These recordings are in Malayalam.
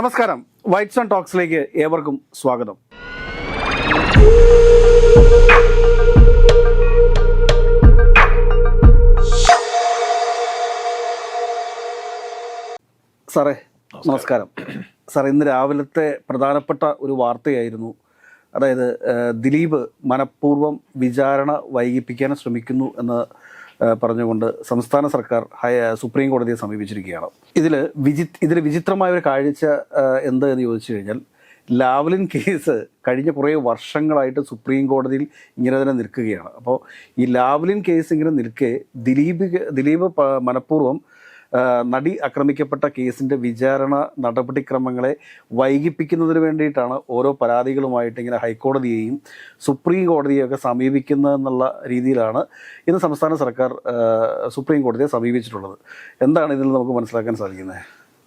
നമസ്കാരം. വൈറ്റ് സൺ ടോക്സിലേക്ക് ഏവർക്കും സ്വാഗതം. സാറേ നമസ്കാരം. സാർ ഇന്ന് രാവിലത്തെ പ്രധാനപ്പെട്ട ഒരു വാർത്തയായിരുന്നു. അതായത് ദിലീപ് മനഃപൂർവം വിചാരണ വൈകിപ്പിക്കാൻ ശ്രമിക്കുന്നു എന്ന് പറഞ്ഞുകൊണ്ട് സംസ്ഥാന സർക്കാർ സുപ്രീം കോടതിയെ സമീപിച്ചിരിക്കുകയാണ്. ഇതിൽ വിചി ഇതിൽ വിചിത്രമായ ഒരു കാഴ്ച എന്ത് എന്ന് ചോദിച്ചു കഴിഞ്ഞാൽ ലാവ്ലിൻ കേസ് കഴിഞ്ഞ കുറേ വർഷങ്ങളായിട്ട് സുപ്രീം കോടതിയിൽ ഇങ്ങനെ തന്നെ നിൽക്കുകയാണ്. അപ്പോൾ ഈ ലാവ്ലിൻ കേസ് ഇങ്ങനെ നിൽക്കെ ദിലീപ് ദിലീപ് മനഃപൂർവം നടി ആക്രമിക്കപ്പെട്ട കേസിന്റെ വിചാരണ നടപടിക്രമങ്ങളെ വൈകിപ്പിക്കുന്നതിന് വേണ്ടിയിട്ടാണ് ഓരോ പരാതികളുമായിട്ട് ഇങ്ങനെ ഹൈക്കോടതിയെയും സുപ്രീം കോടതിയെയും ഒക്കെ സമീപിക്കുന്നതെന്നുള്ള രീതിയിലാണ് ഇന്ന് സംസ്ഥാന സർക്കാർ സുപ്രീം കോടതിയെ സമീപിച്ചിട്ടുള്ളത് എന്താണ് ഇതിൽ നമുക്ക് മനസ്സിലാക്കാൻ സാധിക്കുന്നത്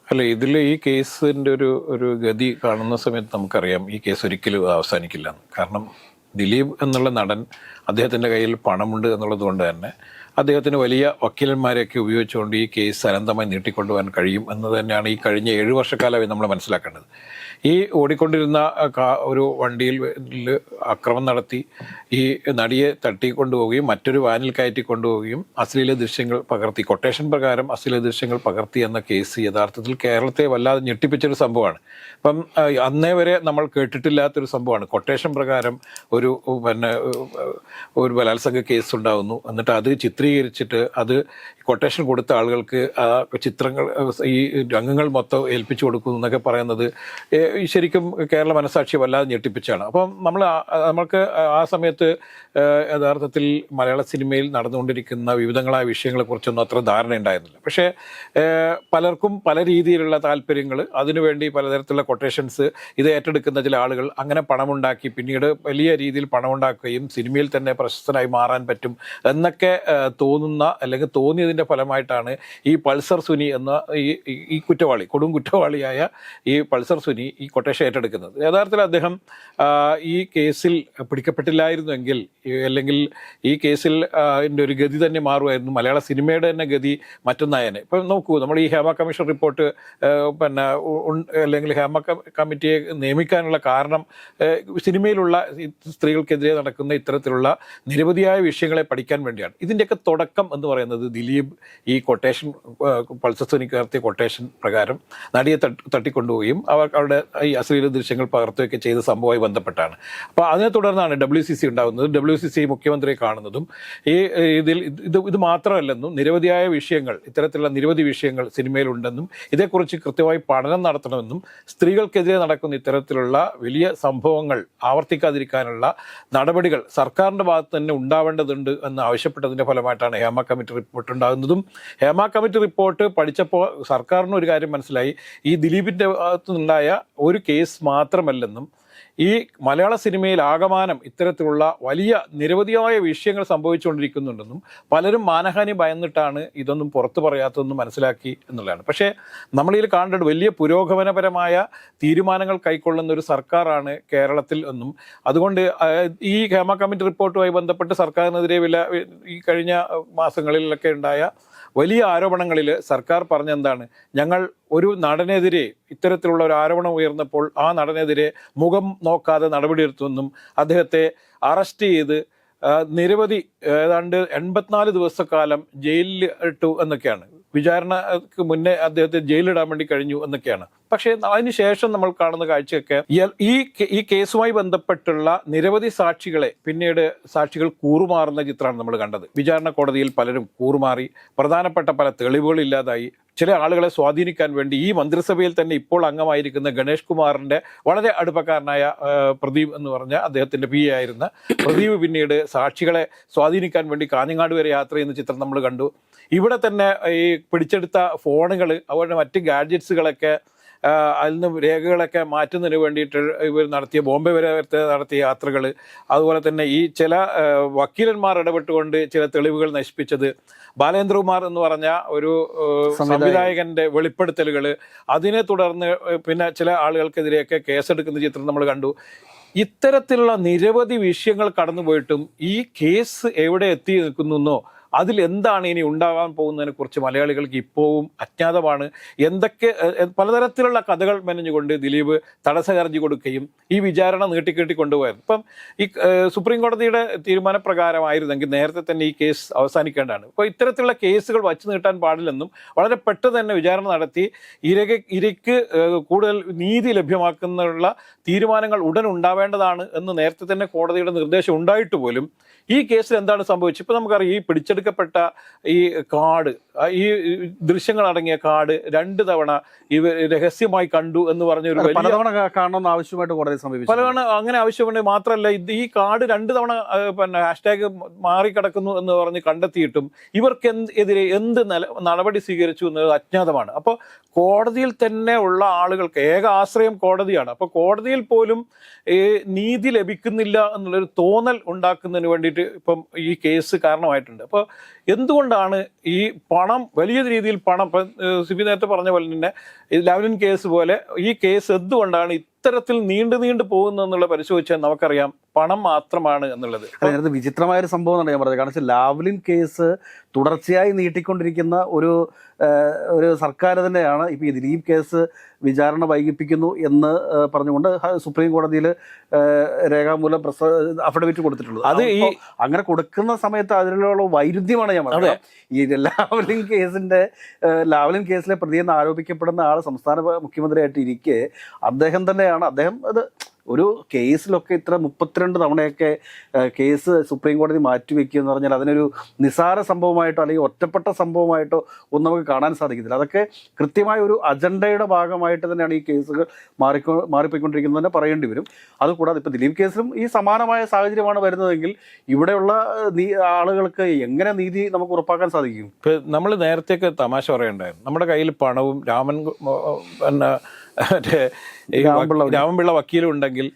അല്ല ഇതിൽ ഈ കേസിന്റെ ഒരു ഒരു ഗതി കാണുന്ന സമയത്ത് നമുക്കറിയാം ഈ കേസ് ഒരിക്കലും അവസാനിക്കില്ല. കാരണം ദിലീപ് എന്നുള്ള നടൻ അദ്ദേഹത്തിന്റെ കയ്യിൽ പണമുണ്ട് എന്നുള്ളത് കൊണ്ട് തന്നെ അദ്ദേഹത്തിന് വലിയ വക്കീലന്മാരെയൊക്കെ ഉപയോഗിച്ചുകൊണ്ട് ഈ കേസ് അനന്തമായി നീട്ടിക്കൊണ്ടുപോകാൻ കഴിയും എന്ന് തന്നെയാണ് ഈ കഴിഞ്ഞ ഏഴ് വർഷക്കാലമായി നമ്മൾ മനസ്സിലാക്കേണ്ടത്. ഈ ഓടിക്കൊണ്ടിരുന്ന ഒരു വണ്ടിയിൽ അക്രമം നടത്തി ഈ നടിയെ തട്ടിക്കൊണ്ടുപോവുകയും മറ്റൊരു വാനിൽ കയറ്റി കൊണ്ടുപോവുകയും അശ്ലീല ദൃശ്യങ്ങൾ പകർത്തി കൊട്ടേഷൻ പ്രകാരം അശ്ലീല ദൃശ്യങ്ങൾ പകർത്തി എന്ന കേസ് യഥാർത്ഥത്തിൽ കേരളത്തെ വല്ലാതെ ഞെട്ടിപ്പിച്ചൊരു സംഭവമാണ്. അപ്പം ആ, അന്നേ വരെ നമ്മൾ കേട്ടിട്ടില്ലാത്തൊരു സംഭവമാണ്. കൊട്ടേഷൻ പ്രകാരം ഒരു പിന്നെ ഒരു ബലാത്സംഗ കേസ് ഉണ്ടാകുന്നു എന്നിട്ട് അത് ചിത്രീകരിച്ചിട്ട് അത് കൊട്ടേഷൻ കൊടുത്ത ആളുകൾക്ക് ആ ചിത്രങ്ങൾ ഈ രംഗങ്ങൾ മൊത്തം ഏൽപ്പിച്ചു കൊടുക്കുന്നു എന്നൊക്കെ പറയുന്നത് ശരിക്കും കേരള മനസാക്ഷി വല്ലാതെ ഞെട്ടിപ്പിച്ചാണ്. അപ്പം നമ്മൾ നമ്മൾക്ക് ആ സമയത്ത് യഥാർത്ഥത്തിൽ മലയാള സിനിമയിൽ നടന്നുകൊണ്ടിരിക്കുന്ന വിവിധങ്ങളായ വിഷയങ്ങളെക്കുറിച്ചൊന്നും അത്ര ധാരണ ഉണ്ടായിരുന്നില്ല. പക്ഷേ പലർക്കും പല രീതിയിലുള്ള താല്പര്യങ്ങൾ അതിനുവേണ്ടി പലതരത്തിലുള്ള കൊട്ടേഷൻസ് ഇത് ഏറ്റെടുക്കുന്ന ചില ആളുകൾ അങ്ങനെ പണമുണ്ടാക്കി പിന്നീട് വലിയ രീതിയിൽ പണമുണ്ടാക്കുകയും സിനിമയിൽ തന്നെ പ്രശസ്തനായി മാറാൻ പറ്റും എന്നൊക്കെ തോന്നുന്ന അല്ലെങ്കിൽ തോന്നിയതിന്റെ ഫലമായിട്ടാണ് ഈ പൾസർ സുനി എന്ന ഈ കുറ്റവാളി കൊടും കുറ്റവാളിയായ ഈ പൾസർ സുനി ഈ കൊട്ടേഷൻ ഏറ്റെടുക്കുന്നത്. യഥാർത്ഥത്തിൽ അദ്ദേഹം ഈ കേസിൽ പിടിക്കപ്പെട്ടില്ലായിരുന്നെങ്കിൽ ഈ- അല്ലെങ്കിൽ ഈ കേസിൽ എന്റെ ഒരു ഗതി തന്നെ മാറുമായിരുന്നു. മലയാള സിനിമയുടെ തന്നെ ഗതി മറ്റൊന്നായനെ. ഇപ്പം നോക്കൂ നമ്മൾ ഈ ഹേമ കമ്മീഷൻ റിപ്പോർട്ട് പിന്നെ അല്ലെങ്കിൽ ഹേമ കമ്മിറ്റിയെ നിയമിക്കാനുള്ള കാരണം സിനിമയിലുള്ള സ്ത്രീകൾക്കെതിരെ നടക്കുന്ന ഇത്തരത്തിലുള്ള നിരവധിയായ വിഷയങ്ങളെ പഠിക്കാൻ വേണ്ടിയാണ്. ഇതിന്റെയൊക്കെ തുടക്കം എന്ന് പറയുന്നത് ദിലീപ് ഈ കൊട്ടേഷൻ പൾസസ്വനിക്ക് നടത്തിയ കൊട്ടേഷൻ പ്രകാരം നടിയെ തട്ടി- തട്ടിക്കൊണ്ടുപോവുകയും അവർ അവരുടെ ഈ അശ്ലീല ദൃശ്യങ്ങൾ പകർത്തുകയൊക്കെ ചെയ്ത സംഭവമായി ബന്ധപ്പെട്ടാണ്. അപ്പോൾ അതിനെ തുടർന്നാണ് ഡബ്ല്യു സി സി ഉണ്ടാകുന്നത്. ഡബ്ല്യു സി സി മുഖ്യമന്ത്രിയെ കാണുന്നതും ഈ ഇതിൽ ഇത് ഇത് മാത്രമല്ലെന്നും നിരവധിയായ വിഷയങ്ങൾ ഇത്തരത്തിലുള്ള നിരവധി വിഷയങ്ങൾ സിനിമയിലുണ്ടെന്നും ഇതേക്കുറിച്ച് കൃത്യമായി പഠനം നടത്തണമെന്നും സ്ത്രീകൾക്കെതിരെ നടക്കുന്ന ഇത്തരത്തിലുള്ള വലിയ സംഭവങ്ങൾ ആവർത്തിക്കാതിരിക്കാനുള്ള നടപടികൾ സർക്കാരിന്റെ ഭാഗത്ത് തന്നെ ഉണ്ടാവേണ്ടതുണ്ട് എന്ന് ആവശ്യപ്പെട്ടതിന്റെ ഫലമായിട്ടാണ് ഹേമ കമ്മിറ്റി റിപ്പോർട്ട് ഉണ്ടാകുന്നതും. ഹേമ കമ്മിറ്റി റിപ്പോർട്ട് പഠിച്ചപ്പോൾ സർക്കാരിന് ഒരു കാര്യം മനസ്സിലായി. ഈ ദിലീപിന്റെ ഭാഗത്തു നിന്നുണ്ടായ ഒരു കേസ് മാത്രമല്ലെന്നും ഈ മലയാള സിനിമയിൽ ആകമാനം ഇത്തരത്തിലുള്ള വലിയ നിരവധിയായ വിഷയങ്ങൾ സംഭവിച്ചുകൊണ്ടിരിക്കുന്നുണ്ടെന്നും പലരും മാനഹാനി ഭയന്നിട്ടാണ് ഇതൊന്നും പുറത്തു പറയാത്തതെന്നും മനസ്സിലാക്കി എന്നുള്ളതാണ്. പക്ഷേ നമ്മളിതിൽ കാണേണ്ടത് വലിയ പുരോഗമനപരമായ തീരുമാനങ്ങൾ കൈക്കൊള്ളുന്ന ഒരു സർക്കാരാണ് കേരളത്തിൽ എന്നും അതുകൊണ്ട് ഈ ഹേമ കമ്മിറ്റി റിപ്പോർട്ടുമായി ബന്ധപ്പെട്ട് സർക്കാരിനെതിരെ വില ഈ കഴിഞ്ഞ മാസങ്ങളിലൊക്കെ ഉണ്ടായ വലിയ ആരോപണങ്ങളിൽ സർക്കാർ പറഞ്ഞെന്താണ്? ഞങ്ങൾ ഒരു നടനെതിരെ ഇത്തരത്തിലുള്ള ഒരു ആരോപണം ഉയർന്നപ്പോൾ ആ നടനെതിരെ മുഖം നോക്കാതെ നടപടിയെടുത്തുവെന്നും അദ്ദേഹത്തെ അറസ്റ്റ് ചെയ്ത് നിരവധി ഏതാണ്ട് എൺപത്തിനാല് ദിവസക്കാലം ജയിലിൽ ഇട്ടു എന്നൊക്കെയാണ്. വിചാരണക്ക് മുന്നേ അദ്ദേഹത്തെ ജയിലിടാൻ വേണ്ടി കഴിഞ്ഞു എന്നൊക്കെയാണ്. പക്ഷേ അതിനുശേഷം നമ്മൾ കാണുന്ന കാഴ്ചയൊക്കെ ഈ ഈ കേസുമായി ബന്ധപ്പെട്ടുള്ള നിരവധി സാക്ഷികളെ പിന്നീട് സാക്ഷികൾ കൂറുമാറുന്ന ചിത്രമാണ് നമ്മൾ കണ്ടത്. വിചാരണ കോടതിയിൽ പലരും കൂറുമാറി പ്രധാനപ്പെട്ട പല തെളിവുകൾ ഇല്ലാതായി. ചില ആളുകളെ സ്വാധീനിക്കാൻ വേണ്ടി ഈ മന്ത്രിസഭയിൽ തന്നെ ഇപ്പോൾ അംഗമായിരിക്കുന്ന ഗണേഷ് കുമാറിന്റെ വളരെ അടുപ്പക്കാരനായ പ്രദീപ് എന്ന് പറഞ്ഞ അദ്ദേഹത്തിന്റെ പി ആയിരുന്ന പ്രദീപ് പിന്നീട് സാക്ഷികളെ സ്വാധീനിക്കാൻ വേണ്ടി കാഞ്ഞങ്ങാട് വരെ യാത്ര ചെയ്യുന്ന ചിത്രം നമ്മൾ കണ്ടു. ഇവിടെ തന്നെ ഈ പിടിച്ചെടുത്ത ഫോണുകൾ അവരുടെ മറ്റ് ഗാഡ്ജറ്റ്സുകളൊക്കെ അതിൽ നിന്ന് രേഖകളൊക്കെ മാറ്റുന്നതിന് വേണ്ടിയിട്ട് ഇവർ നടത്തിയ ബോംബെ വരെ നടത്തിയ യാത്രകൾ. അതുപോലെ തന്നെ ഈ ചില വക്കീലന്മാർ ഇടപെട്ടുകൊണ്ട് ചില തെളിവുകൾ നശിപ്പിച്ചത്. ബാലേന്ദ്രകുമാർ എന്ന് പറഞ്ഞ ഒരു സംവിധായകന്റെ വെളിപ്പെടുത്തലുകൾ. അതിനെ തുടർന്ന് പിന്നെ ചില ആളുകൾക്കെതിരെയൊക്കെ കേസെടുക്കുന്ന ചിത്രം നമ്മൾ കണ്ടു. ഇത്തരത്തിലുള്ള നിരവധി വിഷയങ്ങൾ കടന്നുപോയിട്ടും ഈ കേസ് എവിടെ എത്തി നിൽക്കുന്നെന്നോ അതിൽ എന്താണ് ഇനി ഉണ്ടാകാൻ പോകുന്നതിനെ കുറിച്ച് മലയാളികൾക്ക് ഇപ്പോഴും അജ്ഞാതമാണ്. എന്തൊക്കെ പലതരത്തിലുള്ള കഥകൾ മെനഞ്ഞുകൊണ്ട് ദിലീപ് തടസ്സഹർജി കൊടുക്കുകയും ഈ വിചാരണ നീട്ടിക്കെട്ടി കൊണ്ടുപോയത്. ഇപ്പം ഈ സുപ്രീം കോടതിയുടെ തീരുമാനപ്രകാരമായിരുന്നെങ്കിൽ നേരത്തെ തന്നെ ഈ കേസ് അവസാനിക്കേണ്ടതാണ്. ഇപ്പോൾ ഇത്തരത്തിലുള്ള കേസുകൾ വച്ചു നീട്ടാൻ പാടില്ലെന്നും വളരെ പെട്ടെന്ന് തന്നെ വിചാരണ നടത്തി ഇരക ഇരയ്ക്ക് കൂടുതൽ നീതി ലഭ്യമാക്കുന്നതിനുള്ള തീരുമാനങ്ങൾ ഉടൻ ഉണ്ടാവേണ്ടതാണ് എന്ന് നേരത്തെ തന്നെ കോടതിയുടെ നിർദ്ദേശം ഉണ്ടായിട്ട് പോലും ഈ കേസിൽ എന്താണ് സംഭവിച്ചത്? ഇപ്പൊ നമുക്കറിയാം ഈ പിടിച്ചെടുക്കപ്പെട്ട ഈ കാർഡ് ഈ ദൃശ്യങ്ങൾ അടങ്ങിയ കാർഡ് രണ്ട് തവണ ഇവർ രഹസ്യമായി കണ്ടു എന്ന് പറഞ്ഞ ഒരു പലതവണ കാണണമെന്ന് ആവശ്യമായിട്ട് കോടതി സമീപിച്ചു പലതവണ അങ്ങനെ ആവശ്യമുണ്ടെങ്കിൽ മാത്രമല്ല ഇത് ഈ കാർഡ് രണ്ട് തവണ പിന്നെ ഹാഷ്ടാഗ് മാറിക്കിടക്കുന്നു എന്ന് പറഞ്ഞ് കണ്ടെത്തിയിട്ടും ഇവർക്ക് എന്ത് എതിരെ എന്ത് നില നടപടി സ്വീകരിച്ചു എന്നത് അജ്ഞാതമാണ്. അപ്പോൾ കോടതിയിൽ തന്നെ ഉള്ള ആളുകൾക്ക് ഏക ആശ്രയം കോടതിയാണ്. അപ്പോൾ കോടതിയിൽ പോലും ഈ നീതി ലഭിക്കുന്നില്ല എന്നുള്ളൊരു തോന്നൽ ഉണ്ടാക്കുന്നതിന് വേണ്ടിയിട്ട് ഇപ്പം ഈ കേസ് കാരണമായിട്ടുണ്ട്. അപ്പോൾ എന്തുകൊണ്ടാണ് ഈ പണം വലിയ രീതിയിൽ പണം സിബി നേരത്തെ പറഞ്ഞ പോലെ തന്നെ ലാവ്ലിൻ കേസ് പോലെ ഈ കേസ് എന്തുകൊണ്ടാണ് ഇത്തരത്തിൽ നീണ്ടു നീണ്ടു പോകുന്നു എന്നുള്ള പരിശോധിച്ചാൽ നമുക്കറിയാം പണം മാത്രമാണ് എന്നുള്ളത്. അതായത് വിചിത്രമായ ഒരു സംഭവം എന്നാണ് ഞാൻ പറഞ്ഞത്. കാരണം വെച്ചാൽ ലാവ്ലിൻ കേസ് തുടർച്ചയായി നീട്ടിക്കൊണ്ടിരിക്കുന്ന ഒരു ഒരു സർക്കാർ തന്നെയാണ് ഇപ്പോൾ ഈ ദിലീപ് കേസ് വിചാരണ വൈകിപ്പിക്കുന്നു എന്ന് പറഞ്ഞുകൊണ്ട് സുപ്രീം കോടതിയിൽ രേഖാമൂലം പ്രസ അഫിഡവിറ്റ് കൊടുത്തിട്ടുള്ളത്. അത് ഈ- അങ്ങനെ കൊടുക്കുന്ന സമയത്ത് അതിലുള്ള വൈരുദ്ധ്യമാണ് ഞാൻ പറഞ്ഞത്. ഈ ലാവ്ലിൻ കേസിന്റെ ലാവ്ലിൻ കേസിലെ പ്രതിയെന്ന് ആരോപിക്കപ്പെടുന്ന ആൾ സംസ്ഥാന മുഖ്യമന്ത്രിയായിട്ട് ഇരിക്കെ അദ്ദേഹം തന്നെയാണ്. അദ്ദേഹം അത് ഒരു കേസിലൊക്കെ ഇത്ര മുപ്പത്തിരണ്ട് തവണയൊക്കെ കേസ് സുപ്രീം കോടതി മാറ്റിവെക്കുക എന്ന് പറഞ്ഞാൽ അതിനൊരു നിസാര സംഭവമായിട്ടോ അല്ലെങ്കിൽ ഒറ്റപ്പെട്ട സംഭവമായിട്ടോ ഒന്നും നമുക്ക് കാണാൻ സാധിക്കത്തില്ല. അതൊക്കെ കൃത്യമായ ഒരു അജണ്ടയുടെ ഭാഗമായിട്ട് തന്നെയാണ് ഈ കേസുകൾ മാറിക്കോ മാറിപ്പോയിക്കൊണ്ടിരിക്കുന്നത് തന്നെ പറയേണ്ടി വരും. അതുകൂടാതെ ഇപ്പോൾ ദിലീപ് കേസിലും ഈ സമാനമായ സാഹചര്യമാണ് വരുന്നതെങ്കിൽ ഇവിടെയുള്ള ആളുകൾക്ക് എങ്ങനെ നീതി നമുക്ക് ഉറപ്പാക്കാൻ സാധിക്കും? ഇപ്പം നമ്മൾ നേരത്തെയൊക്കെ തമാശ പറയണ്ടായിരുന്നു. നമ്മുടെ കയ്യിൽ പണവും രാമൻ പിന്നെ വക്കീ- വക്കീലും ഉണ്ടെങ്കിൽ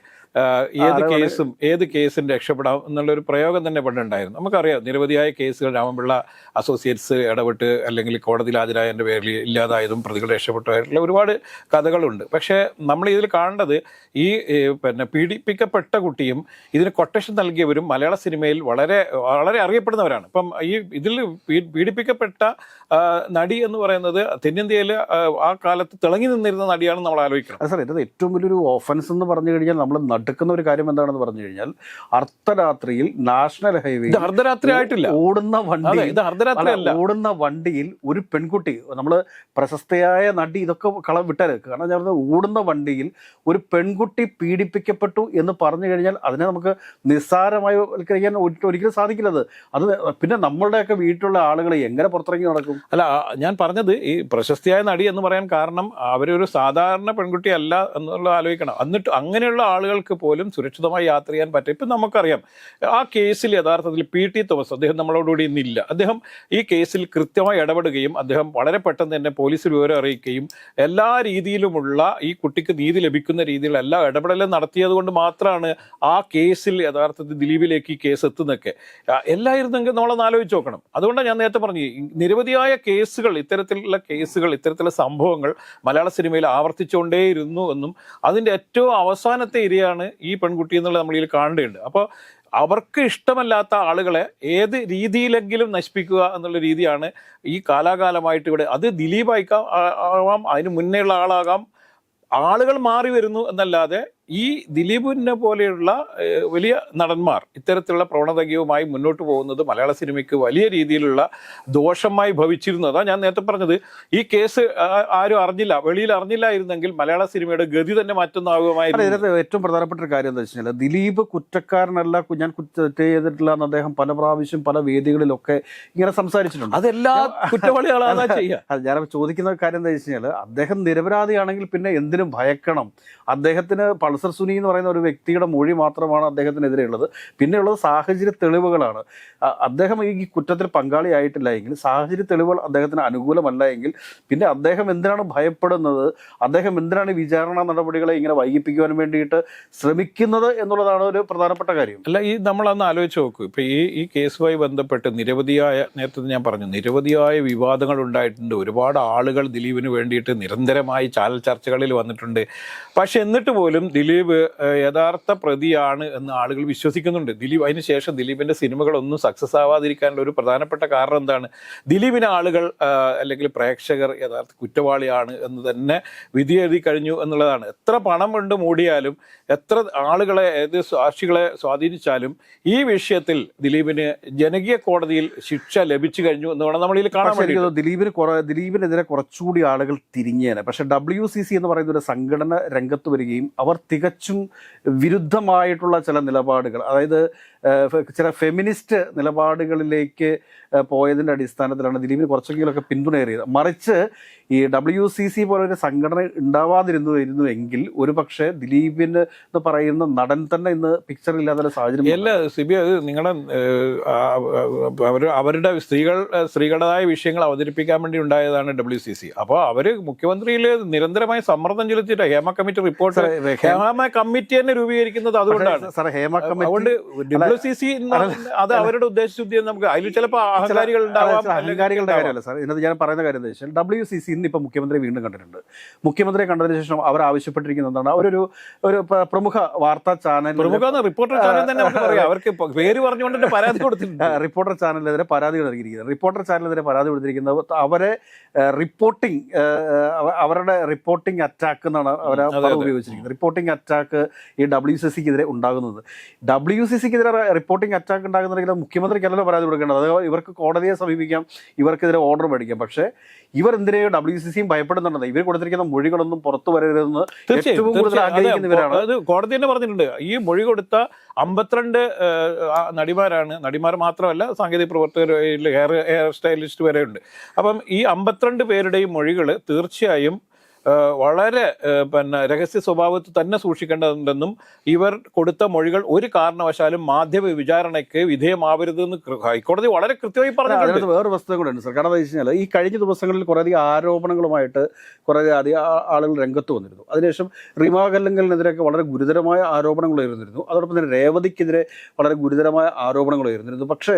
ഏത് കേസും ഏത് കേസും രക്ഷപ്പെടാം എന്നുള്ളൊരു പ്രയോഗം തന്നെ പണ്ടുണ്ടായിരുന്നു. നമുക്കറിയാം നിരവധിയായ കേസുകൾ രാമൻപിള്ള അസോസിയേറ്റ്സ് ഇടപെട്ട് അല്ലെങ്കിൽ കോടതിയിൽ ഹാജരായതിന്റെ പേരിൽ ഇല്ലാതായതും പ്രതികൾ രക്ഷപ്പെട്ടതായിട്ടുള്ള ഒരുപാട് കഥകളുണ്ട്. പക്ഷേ നമ്മൾ ഇതിൽ കാണേണ്ടത് ഈ പിന്നെ പീഡിപ്പിക്കപ്പെട്ട കുട്ടിയും ഇതിന് കൊട്ടേഷൻ നൽകിയവരും മലയാള സിനിമയിൽ വളരെ വളരെ അറിയപ്പെടുന്നവരാണ്. ഇപ്പം ഈ ഇതിൽ പീഡിപ്പിക്കപ്പെട്ട നടി എന്ന് പറയുന്നത് തെന്നിന്ത്യയിൽ ആ കാലത്ത് തിളങ്ങി നിന്നിരുന്ന നടിയാണ് നമ്മൾ ആലോചിക്കണം. അത് സാർ ഇതിന്റെ ഏറ്റവും വലിയൊരു ഓഫൻസ് എന്ന് പറഞ്ഞു കഴിഞ്ഞാൽ നമ്മൾ നടുക്കുന്ന ഒരു കാര്യം എന്താണെന്ന് പറഞ്ഞു കഴിഞ്ഞാൽ അർദ്ധരാത്രിയിൽ നാഷണൽ ഹൈവേ അർദ്ധരാത്രി ആയിട്ടില്ല. ഓടുന്ന വണ്ടി ഇത് അർദ്ധരാത്രി അല്ല ഓടുന്ന വണ്ടിയിൽ ഒരു പെൺകുട്ടി നമ്മൾ പ്രശസ്തയായ നടി ഇതൊക്കെ കള വിട്ടാൽ കാരണം ഞാൻ ഓടുന്ന വണ്ടിയിൽ ഒരു പെൺകുട്ടി പീഡിപ്പിക്കപ്പെട്ടു എന്ന് പറഞ്ഞു കഴിഞ്ഞാൽ അതിനെ നമുക്ക് നിസ്സാരമായി വൽക്കരിക്കാൻ ഒരി- ഒരിക്കലും സാധിക്കില്ലത്. അത് പിന്നെ നമ്മളുടെയൊക്കെ വീട്ടിലുള്ള ആളുകൾ എങ്ങനെ പുറത്തിറങ്ങി നടക്കും? അല്ല ഞാൻ പറഞ്ഞത് ഈ പ്രശസ്തിയായ നടി എന്ന് പറയാൻ കാരണം അവരൊരു സാധാരണ പെൺകുട്ടി അല്ല എന്നുള്ള ആലോചിക്കണം. എന്നിട്ട് അങ്ങനെയുള്ള ആളുകൾക്ക് പോലും സുരക്ഷിതമായി യാത്ര ചെയ്യാൻ പറ്റും ഇപ്പം നമുക്കറിയാം ആ കേസിൽ യഥാർത്ഥത്തിൽ പി ടി തോമസ് അദ്ദേഹം നമ്മളോടുകൂടി ഇന്നില്ല അദ്ദേഹം ഈ കേസിൽ കൃത്യമായി ഇടപെടുകയും അദ്ദേഹം വളരെ പെട്ടെന്ന് തന്നെ പോലീസിൽ വിവരം അറിയിക്കുകയും എല്ലാ രീതിയിലുമുള്ള ഈ കുട്ടിക്ക് നീതി ലഭിക്കുന്ന രീതിയിലുള്ള എല്ലാ ഇടപെടലും നടത്തിയത് കൊണ്ട് മാത്രമാണ് ആ കേസിൽ യഥാർത്ഥത്തിൽ ദിലീപിലേക്ക് ഈ കേസ് എത്തുന്നൊക്കെ എല്ലായിരുന്നെങ്കിൽ നമ്മളൊന്ന് ആലോചിച്ച് നോക്കണം. അതുകൊണ്ടാണ് ഞാൻ നേരത്തെ പറഞ്ഞു നിരവധിയായ കേസുകൾ ഇത്തരത്തിലുള്ള കേസുകൾ ഇത്തരത്തിലുള്ള സംഭവങ്ങൾ മലയാള സിനിമയിൽ ആവർത്തിച്ചുകൊണ്ടേയിരുന്നു എന്നും അതിന്റെ ഏറ്റവും അവസാനത്തെ ഇരയാണ് ഈ പെൺകുട്ടി എന്നുള്ളത് നമ്മൾ ഇതിൽ കാണേണ്ടതുണ്ട്. അപ്പോൾ അവർക്ക് ഇഷ്ടമല്ലാത്ത ആളുകളെ ഏത് രീതിയിലെങ്കിലും നശിപ്പിക്കുക എന്നുള്ള രീതിയാണ് ഈ കാലാകാലമായിട്ട് ഇവിടെ അത് ദിലീപ് ആയിക്കാം ആവാം അതിന് മുന്നേ ഉള്ള ആളാകാം. ആളുകൾ മാറി വരുന്നു എന്നല്ലാതെ ഈ ദിലീപിനെ പോലെയുള്ള വലിയ നടന്മാർ ഇത്തരത്തിലുള്ള പ്രവണതകയുമായി മുന്നോട്ട് പോകുന്നത് മലയാള സിനിമയ്ക്ക് വലിയ രീതിയിലുള്ള ദോഷമായി ഭവിച്ചിരുന്നു അതാ ഞാൻ നേരത്തെ പറഞ്ഞത്. ഈ കേസ് ആരും അറിഞ്ഞില്ല വെളിയിൽ അറിഞ്ഞില്ലായിരുന്നെങ്കിൽ മലയാള സിനിമയുടെ ഗതി തന്നെ അല്ല, മാറ്റുന്നാകുമായിരുന്നു ഇതിനകത്ത് ഏറ്റവും പ്രധാനപ്പെട്ട ഒരു കാര്യം എന്താ വെച്ചാൽ കഴിഞ്ഞാൽ ദിലീപ് കുറ്റക്കാരനല്ല ഞാൻ കുറ്റ ചെയ്തിട്ടില്ല എന്ന് അദ്ദേഹം പല പ്രാവശ്യം പല വേദികളിലൊക്കെ ഇങ്ങനെ സംസാരിച്ചിട്ടുണ്ട്. അതെല്ലാ കുറ്റവാളികളാണ് ചെയ്യുക. ഞാൻ ചോദിക്കുന്ന കാര്യം എന്താ വെച്ചാൽ കഴിഞ്ഞാൽ അദ്ദേഹം നിരപരാധിയാണെങ്കിൽ പിന്നെ എന്തിനും ഭയക്കണം. അദ്ദേഹത്തിന് പൾസർ സുനി എന്ന് പറയുന്ന ഒരു വ്യക്തിയുടെ മൊഴി മാത്രമാണ് അദ്ദേഹത്തിനെതിരെ ഉള്ളത് പിന്നെയുള്ളത് സാഹചര്യ തെളിവുകളാണ്. അദ്ദേഹം ഈ കുറ്റത്തിൽ പങ്കാളിയായിട്ടില്ല എങ്കിൽ സാഹചര്യ തെളിവുകൾ അദ്ദേഹത്തിന് അനുകൂലമല്ല എങ്കിൽ പിന്നെ അദ്ദേഹം എന്തിനാണ് ഭയപ്പെടുന്നത്? അദ്ദേഹം എന്തിനാണ് വിചാരണ നടപടികളെ ഇങ്ങനെ വൈകിപ്പിക്കുവാൻ വേണ്ടിയിട്ട് ശ്രമിക്കുന്നത് എന്നുള്ളതാണ് ഒരു പ്രധാനപ്പെട്ട കാര്യം. അല്ല ഈ നമ്മൾ അന്ന് ആലോചിച്ച് നോക്കൂ. ഇപ്പൊ ഈ ഈ കേസുമായി ബന്ധപ്പെട്ട് നിരവധിയായ നേരത്തെ ഞാൻ പറഞ്ഞു നിരവധിയായ വിവാദങ്ങൾ ഉണ്ടായിട്ടുണ്ട്. ഒരുപാട് ആളുകൾ ദിലീപിന് വേണ്ടിയിട്ട് നിരന്തരമായി ചാനൽ ചർച്ചകളിൽ വന്നിട്ടുണ്ട്. പക്ഷെ എന്നിട്ട് പോലും ദിലീപ് ദിലീപ് യഥാർത്ഥ പ്രതിയാണ് എന്ന് ആളുകൾ വിശ്വസിക്കുന്നുണ്ട്. ദിലീപ് അതിന് ശേഷം ദിലീപിന്റെ സിനിമകളൊന്നും സക്സസ് ആവാതിരിക്കാനുള്ള ഒരു പ്രധാനപ്പെട്ട കാരണം എന്താണ്? ദിലീപിനെ ആളുകൾ അല്ലെങ്കിൽ പ്രേക്ഷകർ യഥാർത്ഥ കുറ്റവാളിയാണ് എന്ന് തന്നെ വിധി എഴുതി കഴിഞ്ഞു എന്നുള്ളതാണ്. എത്ര പണം കൊണ്ട് മൂടിയാലും എത്ര ആളുകളെ ഏത് സാക്ഷികളെ സ്വാധീനിച്ചാലും ഈ വിഷയത്തിൽ ദിലീപിന് ജനകീയ കോടതിയിൽ ശിക്ഷ ലഭിച്ചു കഴിഞ്ഞു എന്ന് വേണം നമ്മളിൽ കാണാൻ വേണ്ടി ദിലീപിന് ദിലീപിനെതിരെ കുറച്ചുകൂടി ആളുകൾ തിരിഞ്ഞേനെ പക്ഷെ ഡബ്ല്യു സി സി എന്ന് പറയുന്ന ഒരു സംഘടന രംഗത്ത് വരികയും അവർ തികച്ചും വിരുദ്ധമായിട്ടുള്ള ചില നിലപാടുകൾ. അതായത് ചില ഫെമിനിസ്റ്റ് നിലപാടുകളിലേക്ക് ഏഹ്, പോയതിന്റെ അടിസ്ഥാനത്തിലാണ് ദിലീപിന് കുറച്ചെങ്കിലുമൊക്കെ പിന്തുണയേറിയത്. മറിച്ച് ഈ ഡബ്ല്യു സി സി പോലൊരു സംഘടന ഉണ്ടാവാതിരുന്നു ഇരുന്നു എങ്കിൽ ഒരു പക്ഷേ ദിലീപിന് എന്ന് പറയുന്ന നടൻ തന്നെ ഇന്ന് പിക്ചർ ഇല്ലാത്ത സാഹചര്യം അല്ല സിബി അത് നിങ്ങളുടെ അവർ അവരുടെ സ്ത്രീകൾ സ്ത്രീകളുടേതായ വിഷയങ്ങൾ അവതരിപ്പിക്കാൻ വേണ്ടി ഉണ്ടായതാണ് ഡബ്ല്യു സി സി അപ്പോൾ അവർ മുഖ്യമന്ത്രിയിൽ നിരന്തരമായി സമ്മർദ്ദം ചെലുത്തിയിട്ട് Hema committee report Hema- committee തന്നെ രൂപീകരിക്കുന്നത് അതുകൊണ്ടാണ്. സാർ ഹേമ അതുകൊണ്ട് ഡബ്ല്യു സി സി അത് അവരുടെ ഉദ്ദേശശുദ്ധി നമുക്ക് അതിൽ ചിലപ്പോൾ അഹങ്കാരികളുടെ കാര്യമല്ല സാർ. ഇന്നത്തെ ഞാൻ പറയുന്ന കാര്യം എന്താ വെച്ചാൽ ഡബ്ല്യു സി സി ഇന്ന് ഇപ്പം മുഖ്യമന്ത്രി വീണ്ടും കണ്ടിട്ടുണ്ട്. മുഖ്യമന്ത്രിയെ കണ്ടതിന് ശേഷം അവർ ആവശ്യപ്പെട്ടിരിക്കുന്നത് എന്താണ്? അവരൊരു ഒരു പ്രമുഖ വാർത്താ ചാനൽ പ്രമുഖ റിപ്പോർട്ടർ ചാനൽ തന്നെ അവർക്ക് പേര് പറഞ്ഞുകൊണ്ട് പരാതി കൊടുത്തിട്ടുണ്ട്. റിപ്പോർട്ടർ ചാനലിനെതിരെ പരാതി നൽകിയിരിക്കുന്നത് റിപ്പോർട്ടർ ചാനലിനെതിരെ പരാതി കൊടുത്തിരിക്കുന്നത് അവരെ റിപ്പോർട്ടിംഗ് അവരുടെ റിപ്പോർട്ടിംഗ് അറ്റാക്ക് എന്നാണ് അവർ അതെ, ഉപയോഗിച്ചിരിക്കുന്നത്. റിപ്പോർട്ടിംഗ് അറ്റാക്ക് ഈ ഡബ്ല്യു സി സിക്കെതിരെ ഉണ്ടാകുന്നത്. ഡബ്ല്യു സി സിക്കെതിരെ റിപ്പോർട്ടിംഗ് അറ്റാക്ക് ഉണ്ടാകുന്നുണ്ടെങ്കിൽ മുഖ്യമന്ത്രിക്കല്ലല്ലോ പരാതി കൊടുക്കേണ്ടത്? അത് ഇവർക്ക് കോടതിയെ സമീപിക്കാം ഇവർക്കെതിരെ ഓർഡർ മേടിക്കാം. പക്ഷേ ഇവർ എന്തിനെയോ ഡബ്ല്യു സി സിയും ഭയപ്പെടുന്നുണ്ടെന്ന് ഇവർ കൊടുത്തിരിക്കുന്ന മൊഴികളൊന്നും പുറത്തു വരരുതെന്ന് ഏറ്റവും കൂടുതൽ. ആഗ്രഹിക്കുന്നവരാണ്. അത് കോടതി തന്നെ പറഞ്ഞിട്ടുണ്ട്. ഈ മൊഴി കൊടുത്ത അമ്പത്തിരണ്ട് നടിമാരാണ്. നടിമാർ മാത്രമല്ല സാങ്കേതിക പ്രവർത്തകർ ഹെയർ ഹെയർ സ്റ്റൈലിസ്റ്റ് വരെയുണ്ട്. ഉണ്ട് അപ്പം ഈ അമ്പത്തിരണ്ട് പേരുടെയും മൊഴികൾ തീർച്ചയായും വളരെ പിന്നെ രഹസ്യ സ്വഭാവത്തിൽ തന്നെ സൂക്ഷിക്കേണ്ടതുണ്ടെന്നും ഇവർ കൊടുത്ത മൊഴികൾ ഒരു കാരണവശാലും മാധ്യമ വിചാരണയ്ക്ക് വിധേയമാവരുതെന്ന് ഹൈക്കോടതി വളരെ കൃത്യമായി പറഞ്ഞത് വേറെ വസ്തുത കൂടെ ഉണ്ട് സർ. കാരണം എന്താ വെച്ച് കഴിഞ്ഞാൽ ഈ കഴിഞ്ഞ ദിവസങ്ങളിൽ കുറേയധികം ആരോപണങ്ങളുമായിട്ട് കുറേ അധികം ആളുകൾ രംഗത്ത് വന്നിരുന്നു. അതിനുശേഷം റിമാ കല്ലങ്കലിനെതിരെയൊക്കെ വളരെ ഗുരുതരമായ ആരോപണങ്ങൾ ഉയർന്നിരുന്നു. അതോടൊപ്പം തന്നെ രേവതിക്കെതിരെ വളരെ ഗുരുതരമായ ആരോപണങ്ങൾ ഉയർന്നിരുന്നു. പക്ഷേ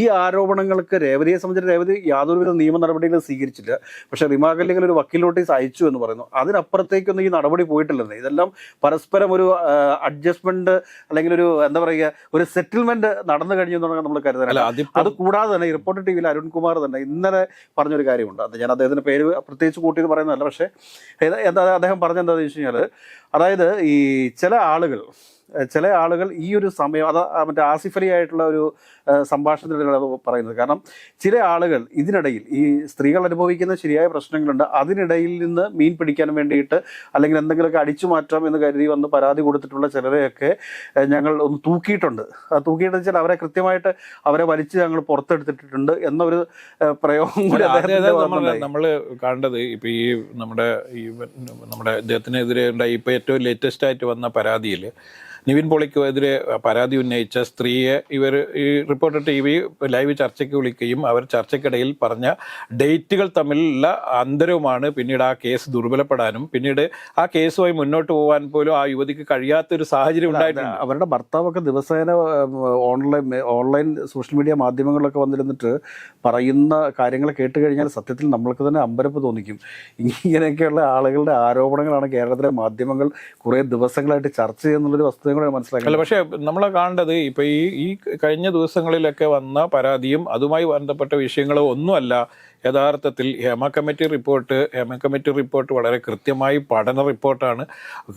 ഈ ആരോപണങ്ങൾക്ക് രേവതിയെ സംബന്ധിച്ച് രേവതി യാതൊരുവിധ നിയമ നടപടികളും സ്വീകരിച്ചില്ല. പക്ഷേ റിമാ കല്ലിങ്കൽ ഒരു വക്കീൽ നോട്ടീസ് അയച്ചു എന്ന് പറയുന്നു. അതിനപ്പുറത്തേക്കൊന്നും ഈ നടപടി പോയിട്ടില്ലെന്ന്. ഇതെല്ലാം പരസ്പരം ഒരു അഡ്ജസ്റ്റ്മെന്റ് അല്ലെങ്കിൽ ഒരു എന്താ പറയുക ഒരു സെറ്റിൽമെന്റ് നടന്നു കഴിഞ്ഞു എന്നുള്ളത് നമ്മൾ കരുതാനല്ല അത് കൂടാതെ തന്നെ റിപ്പോർട്ടർ ടി വിയിൽ അരുൺകുമാർ തന്നെ ഇന്നലെ പറഞ്ഞൊരു കാര്യമുണ്ട്. അത് ഞാൻ അദ്ദേഹത്തിന്റെ പേര് പ്രത്യേകിച്ച് കൂട്ടിയത് പറയുന്നതല്ല. പക്ഷേ എന്താ അദ്ദേഹം പറഞ്ഞെന്താണെന്ന് വെച്ച് കഴിഞ്ഞാൽ അതായത് ഈ ചില ആളുകൾ ചില ആളുകൾ ഈ ഒരു സമയം അത് മറ്റേ ആസിഫ് അലി ആയിട്ടുള്ള ഒരു ഏഹ് സംഭാഷണത്തിലാണ് അത് പറയുന്നത്. കാരണം ചില ആളുകൾ ഇതിനിടയിൽ ഈ സ്ത്രീകൾ അനുഭവിക്കുന്ന ശരിയായ പ്രശ്നങ്ങളുണ്ട്. അതിനിടയിൽ നിന്ന് മീൻ പിടിക്കാൻ വേണ്ടിയിട്ട് അല്ലെങ്കിൽ എന്തെങ്കിലുമൊക്കെ അടിച്ചു മാറ്റാം എന്ന് കരുതി വന്ന് പരാതി കൊടുത്തിട്ടുള്ള ചിലരെയൊക്കെ ഞങ്ങൾ ഒന്ന് തൂക്കിയിട്ടുണ്ട്. ആ തൂക്കിയിട്ട് വെച്ചാൽ അവരെ കൃത്യമായിട്ട് അവരെ വലിച്ച് ഞങ്ങൾ പുറത്തെടുത്തിട്ടുണ്ട് എന്നൊരു പ്രയോഗം കൂടി നമ്മൾ കണ്ടത് കാണേണ്ടത് ഇപ്പൊ ഈ നമ്മുടെ ഈ നമ്മുടെ അദ്ദേഹത്തിനെതിരെ ഉണ്ടായി ഇപ്പൊ ഏറ്റവും ലേറ്റസ്റ്റ് ആയിട്ട് വന്ന പരാതിയിൽ നിവിൻ പോളിക്കെതിരെ പരാതി ഉന്നയിച്ച സ്ത്രീയെ ഇവർ ഈ റിപ്പോർട്ടർ ടി വി ലൈവ് ചർച്ചയ്ക്ക് വിളിക്കുകയും അവർ ചർച്ചയ്ക്കിടയിൽ പറഞ്ഞ ഡേറ്റുകൾ തമ്മിലുള്ള അന്തരവുമാണ് പിന്നീട് ആ കേസ് ദുർബലപ്പെടാനും. പിന്നീട് ആ കേസുമായി മുന്നോട്ട് പോകാൻ പോലും ആ യുവതിക്ക് കഴിയാത്തൊരു സാഹചര്യം ഉണ്ടായിട്ടുണ്ട്. അവരുടെ ഭർത്താവൊക്കെ ദിവസേന ഓൺലൈൻ ഓൺലൈൻ സോഷ്യൽ മീഡിയ മാധ്യമങ്ങളിലൊക്കെ വന്നിരുന്നിട്ട് പറയുന്ന കാര്യങ്ങൾ കേട്ട് കഴിഞ്ഞാൽ സത്യത്തിൽ നമ്മൾക്ക് തന്നെ അമ്പരപ്പ് തോന്നിക്കും. ഇങ്ങനെയൊക്കെയുള്ള ആളുകളുടെ ആരോപണങ്ങളാണ് കേരളത്തിലെ മാധ്യമങ്ങൾ കുറേ ദിവസങ്ങളായിട്ട് ചർച്ച ചെയ്യുന്നുള്ളൊരു വസ്തുതയും കൂടെ അല്ല മനസ്സിലാക്കുന്നത് പക്ഷെ നമ്മളെ കാണേണ്ടത് ഇപ്പൊ ഈ ഈ കഴിഞ്ഞ ദിവസങ്ങളിലൊക്കെ വന്ന പരാതിയും അതുമായി ബന്ധപ്പെട്ട വിഷയങ്ങളോ ഒന്നുമല്ല. യഥാർത്ഥത്തിൽ Hema committee report Hema committee report വളരെ കൃത്യമായി പഠന റിപ്പോർട്ടാണ്.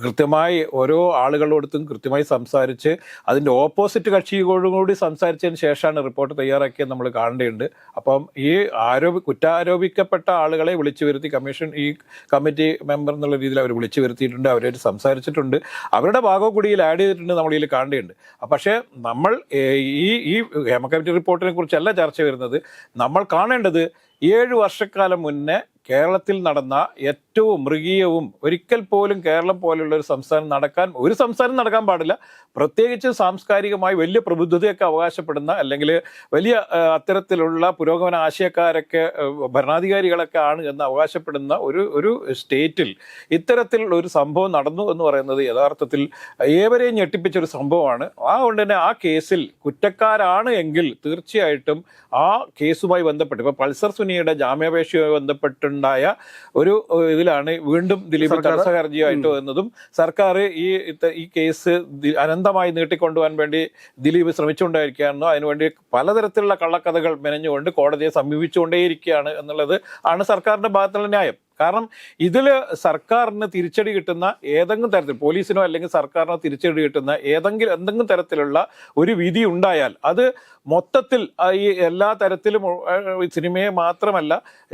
കൃത്യമായി ഓരോ ആളുകളോടത്തും കൃത്യമായി സംസാരിച്ച് അതിന്റെ ഓപ്പോസിറ്റ് കക്ഷിയോടും കൂടി സംസാരിച്ചതിന് ശേഷമാണ് റിപ്പോർട്ട് തയ്യാറാക്കിയത് നമ്മൾ കാണേണ്ടതുണ്ട്. അപ്പം ഈ ആരോപി കുറ്റാരോപിക്കപ്പെട്ട ആളുകളെ വിളിച്ചു വരുത്തി കമ്മീഷൻ ഈ കമ്മിറ്റി മെമ്പർ എന്നുള്ള രീതിയിൽ അവർ വിളിച്ചു വരുത്തിയിട്ടുണ്ട് അവരായിട്ട് സംസാരിച്ചിട്ടുണ്ട്. അവരുടെ ഭാഗം കൂടി ഇതിൽ ആഡ് ചെയ്തിട്ടുണ്ട് നമ്മൾ ഇതിൽ കാണേണ്ടതുണ്ട്. പക്ഷേ നമ്മൾ ഈ ഈ ഹേമ കമ്മിറ്റി റിപ്പോർട്ടിനെ കുറിച്ചല്ല ചർച്ച വരുന്നത്. നമ്മൾ കാണേണ്ടത് ഏഴ് വർഷക്കാലം മുന്നേ കേരളത്തിൽ നടന്ന ഏറ്റവും മൃഗീയവും ഒരിക്കൽ പോലും കേരളം പോലെയുള്ള ഒരു സംസ്ഥാനം നടക്കാൻ ഒരു സംസ്ഥാനം നടക്കാൻ പാടില്ല. പ്രത്യേകിച്ച് സാംസ്കാരികമായി വലിയ പ്രബുദ്ധതയൊക്കെ അവകാശപ്പെടുന്ന അല്ലെങ്കിൽ വലിയ അത്തരത്തിലുള്ള പുരോഗമന ആശയക്കാരൊക്കെ ഭരണാധികാരികളൊക്കെ ആണ് എന്ന് അവകാശപ്പെടുന്ന ഒരു ഒരു സ്റ്റേറ്റിൽ ഇത്തരത്തിലുള്ള ഒരു സംഭവം നടന്നു എന്ന് പറയുന്നത് യഥാർത്ഥത്തിൽ ഏവരെയും ഞെട്ടിപ്പിച്ച ഒരു സംഭവമാണ്. അതുകൊണ്ട് തന്നെ ആ കേസിൽ കുറ്റക്കാരാണ് എങ്കിൽ തീർച്ചയായിട്ടും ആ കേസുമായി ബന്ധപ്പെട്ട് ഇപ്പോൾ പൾസർ സുനിയുടെ ജാമ്യാപേക്ഷയുമായി ബന്ധപ്പെട്ട് ഉണ്ടായ ഒരു ഇതിലാണ് വീണ്ടും ദിലീപ് തടസ്സ ഹർജിയായിട്ട് എന്നതും സർക്കാർ ഈ ഈ കേസ് അനന്തമായി നീട്ടിക്കൊണ്ടുപോകാൻ വേണ്ടി ദിലീപ് ശ്രമിച്ചുകൊണ്ടായിരിക്കുകയാണെന്നോ അതിനുവേണ്ടി പലതരത്തിലുള്ള കള്ളക്കഥകൾ മെനഞ്ഞുകൊണ്ട് കോടതിയെ സമീപിച്ചുകൊണ്ടേയിരിക്കുകയാണ് എന്നുള്ളത് ആണ് സർക്കാരിന്റെ ഭാഗത്തുള്ള ന്യായം. കാരണം ഇതിൽ സർക്കാരിന് തിരിച്ചടി കിട്ടുന്ന ഏതെങ്കിലും തരത്തിൽ പോലീസിനോ അല്ലെങ്കിൽ സർക്കാരിനോ തിരിച്ചടി കിട്ടുന്ന ഏതെങ്കിലും എന്തെങ്കിലും തരത്തിലുള്ള ഒരു വിധി ഉണ്ടായാൽ അത് മൊത്തത്തിൽ ഈ എല്ലാ തരത്തിലും സിനിമയെ മാത്രമല്ല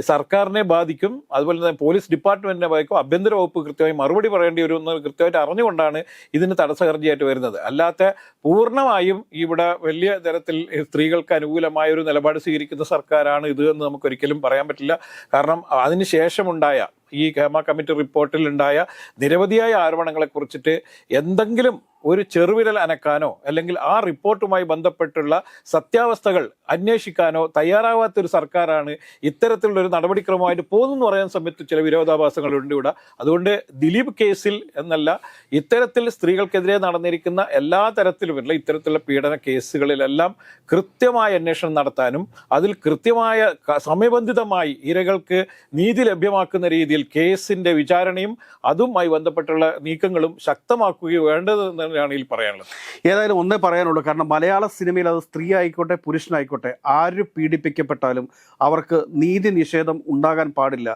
സർക്കാരിനെ ബാധിക്കും. അതുപോലെ തന്നെ പോലീസ് ഡിപ്പാർട്ട്മെന്റിനെ ബാധിക്കും. ആഭ്യന്തര വകുപ്പ് കൃത്യമായി മറുപടി പറയേണ്ടി വരും എന്ന് കൃത്യമായിട്ട് അറിഞ്ഞുകൊണ്ടാണ് ഇതിന് തടസ്സഹർജിയായിട്ട് വരുന്നത്. അല്ലാത്ത പൂർണമായും ഇവിടെ വലിയ തരത്തിൽ സ്ത്രീകൾക്ക് അനുകൂലമായ ഒരു നിലപാട് സ്വീകരിക്കുന്ന സർക്കാരാണ് ഇത് എന്ന് നമുക്ക് ഒരിക്കലും പറയാൻ പറ്റില്ല. കാരണം അതിനുശേഷം ഉണ്ടായ ഈ ഹേമ കമ്മിറ്റി റിപ്പോർട്ടിൽ ഉണ്ടായ നിരവധിയായ ആരോപണങ്ങളെ കുറിച്ചിട്ട് എന്തെങ്കിലും ഒരു ചെറുവിരൽ അനക്കാനോ അല്ലെങ്കിൽ ആ റിപ്പോർട്ടുമായി ബന്ധപ്പെട്ടുള്ള സത്യാവസ്ഥകൾ അന്വേഷിക്കാനോ തയ്യാറാവാത്ത ഒരു സർക്കാരാണ് ഇത്തരത്തിലുള്ള ഒരു നടപടിക്രമമായിട്ട് പോകുന്നു പറയാൻ സമയത്ത് ചില വിരോധാഭാസങ്ങളുണ്ട് ഇവിടെ. അതുകൊണ്ട് ദിലീപ് കേസിൽ എന്നല്ല ഇത്തരത്തിൽ സ്ത്രീകൾക്കെതിരെ നടന്നിരിക്കുന്ന എല്ലാ തരത്തിലുമുള്ള ഇത്തരത്തിലുള്ള പീഡന കേസുകളിലെല്ലാം കൃത്യമായ അന്വേഷണം നടത്താനും അതിൽ കൃത്യമായ സമയബന്ധിതമായി ഇരകൾക്ക് നീതി ലഭ്യമാക്കുന്ന രീതിയിൽ കേസിന്റെ വിചാരണയും അതുമായി ബന്ധപ്പെട്ടുള്ള നീക്കങ്ങളും ശക്തമാക്കുകയും വേണ്ടത് തന്നെയാണ് ഇതിൽ പറയാനുള്ളത്. ഏതായാലും ഒന്നേ പറയാനുള്ളൂ. കാരണം മലയാള സിനിമയിൽ അത് സ്ത്രീ ആയിക്കോട്ടെ പുരുഷനായിക്കോട്ടെ ആര് പീഡിപ്പിക്കപ്പെട്ടാലും അവർക്ക് നീതി നിഷേധം ഉണ്ടാകാൻ പാടില്ല.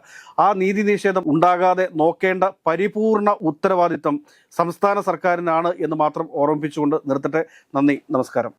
ആ നീതി നിഷേധം ഉണ്ടാകാതെ നോക്കേണ്ട പരിപൂർണ ഉത്തരവാദിത്തം സംസ്ഥാന സർക്കാരിനാണ് എന്ന് മാത്രം ഓർമ്മിപ്പിച്ചുകൊണ്ട് നിർത്തട്ടെ. നന്ദി നമസ്കാരം.